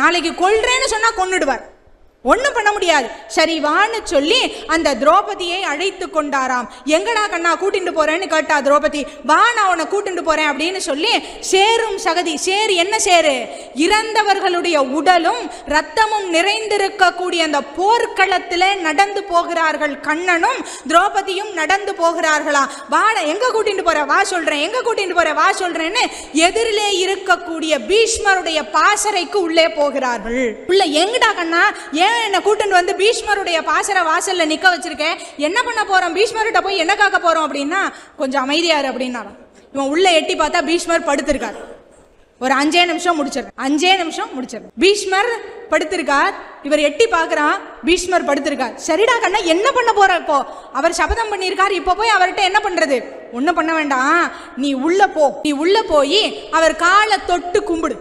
நாளைக்கு கொள்றேன்னு சொன்னால் கொன்னுடுவார். ஒன்றும் பண்ண முடியாது. சரி வான்னு சொல்லி அந்த திரௌபதியை அழைத்து கொண்டாராம். எங்கடா கண்ணா கூட்டிட்டு போறேன்னு கேட்டா திரௌபதி. வா நான் உன்னை கூட்டிட்டு போறேன் அப்படின்னு சொல்லி சேரும் சகதி சேரு என்ன சேரு? இறந்தவர்களுடைய உடலும் ரத்தமும் நிறைந்திருக்கக்கூடிய அந்த போர்க்களத்தில் நடந்து போகிறார்கள் கண்ணனும் திரௌபதியும் நடந்து போகிறார்களா? வாட எங்க கூட்டிட்டு போற? வா சொல்றேன். எங்க கூட்டிட்டு போற? வா சொல்றேன்னு எதிரிலே இருக்கக்கூடிய பீஷ்மருடைய பாசறைக்கு உள்ளே போகிறார்கள். உள்ள எங்கடா கண்ணா? ஏன் என்ன கூட்டிட்டு வந்து பீஷ்மருடைய பாசர வாசல்ல நிக்க வச்சிருக்கேன்? என்ன பண்ண போறோம்? பீஷ்மர்கிட்ட போய் என்ன காக்க போறோம் அப்படின்னா கொஞ்சம் அமைதியாரு அப்படின்னாராம். இவன் உள்ள எட்டி பார்த்தா பீஷ்மர் படுத்திருக்கார். ஒரு அஞ்சே நிமிஷம் முடிச்சிடுறேன். அஞ்சே நிமிஷம் முடிச்சிடுறேன். பீஷ்மர் படுத்திருக்கார். இவர் எட்டி பாக்குறான் பீஷ்மர் படுத்திருக்கார். சரிடா கண்ணா என்ன பண்ண போற இப்போ? அவர் சபதம் பண்ணியிருக்கார். இப்போ போய் அவர்கிட்ட என்ன பண்றது? ஒன்றும் பண்ண வேண்டாம். நீ உள்ள போ. நீ உள்ள போய் அவர் காலை தொட்டு கும்பிடு.